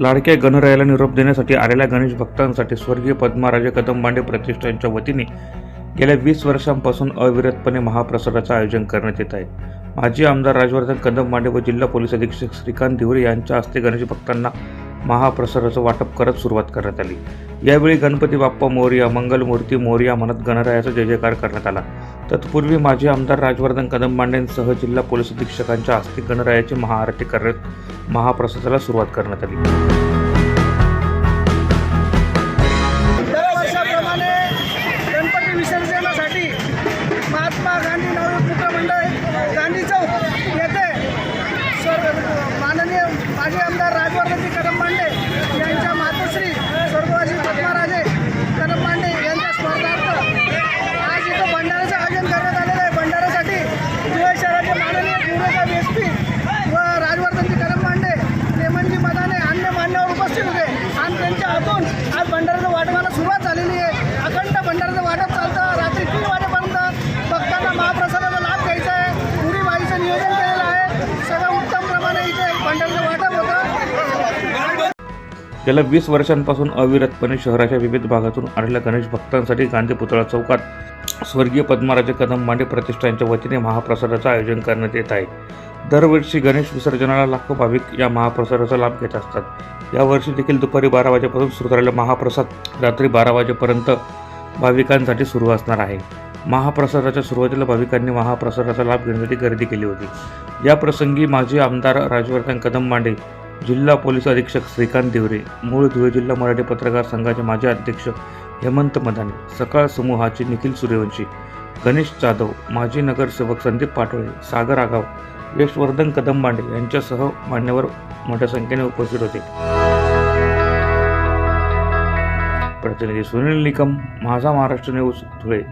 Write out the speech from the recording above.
लाडक्या गणरायाला निरोप देण्यासाठी आलेल्या गणेश भक्तांसाठी स्वर्गीय पद्माराजे कदमबांडे प्रतिष्ठानच्या वतीने गेल्या वीस वर्षांपासून अविरतपणे महाप्रसादाचं आयोजन करण्यात येत आहे. माजी आमदार राजवर्धन कदमबांडे व जिल्हा पोलीस अधीक्षक श्रीकांत दिवरे यांच्या हस्ते गणेश भक्तांना महाप्रसादाचं वाटप करत सुरुवात करण्यात आली. यावेळी गणपती बाप्पा मोर्या मंगलमूर्ती मोरया म्हणत गणरायाचा जय जयकार करण्यात आला. तत्पूर्वी माजी आमदार राजवर्धन कदमबांडेंसह जिल्हा पोलीस अधीक्षकांच्या हस्ते गणरायाची महाआरती करत महाप्रसादाला सुरुवात करण्यात आली. माननीय माजी आमदार राजवर्धनजी कदम पांडे यांच्या मातोश्री स्वर्गवासी पद्माराजे कदम पांडे यांच्या स्मरणार्थ आज इथं भंडाऱ्याचं आयोजन करण्यात आलेलं आहे भंडाऱ्यासाठी धुळे शहराचे माननीय पूर्वचा एस पी व राजवर्धनजी कदम पांडे लेमनजी मदाने अन्य मान्यवर उपस्थित होते आणि त्यांच्या हातून आज भंडाऱ्याचं वाटपाला सुरुवात झालेली आहे अखंड भंडाऱ्याचं वाटप चालतं रात्री तीन वाजेपर्यंत भक्तांना महाप्रसादाचा लाभ घ्यायचा आहे पुरी बाईचं नियोजन केलेलं आहे सगळं उत्तम प्रमाणे इथे भंडाऱ्याचं वाटप होतं गेल्या वीस वर्षांपासून अविरतपणे शहराच्या विविध भागातून आलेल्या गणेश भक्तांसाठी गांधी पुतळा चौकात स्वर्गीय पद्मराजे कदम मांडे प्रतिष्ठानच्या वतीने महाप्रसादाचं आयोजन करण्यात येत आहे. दरवर्षी गणेश विसर्जनाला लाखो भाविक या महाप्रसादाचा लाभ घेत असतात. यावर्षी देखील दुपारी बारा वाजेपासून सुरू झालेला महाप्रसाद रात्री बारा वाजेपर्यंत भाविकांसाठी सुरू असणार आहे. महाप्रसादाच्या सुरुवातीला भाविकांनी महाप्रसादाचा लाभ घेण्यासाठी गर्दी केली होती. या प्रसंगी माजी आमदार राजवर्धन कदम मांडे जिल्हा पोलीस अधीक्षक श्रीकांत दिवरे मूळ धुळे जिल्हा मराठी पत्रकार संघाचे माजी अध्यक्ष हेमंत मदाने सकाळ समूहाचे निखिल सूर्यवंशी गणेश जाधव माजी नगरसेवक संदीप पाटोळे सागर आगाव यशवर्धन कदंबांडे यांच्यासह मान्यवर मोठ्या संख्येने उपस्थित होते. प्रतिनिधी सुनील निकम माझा महाराष्ट्र न्यूज धुळे.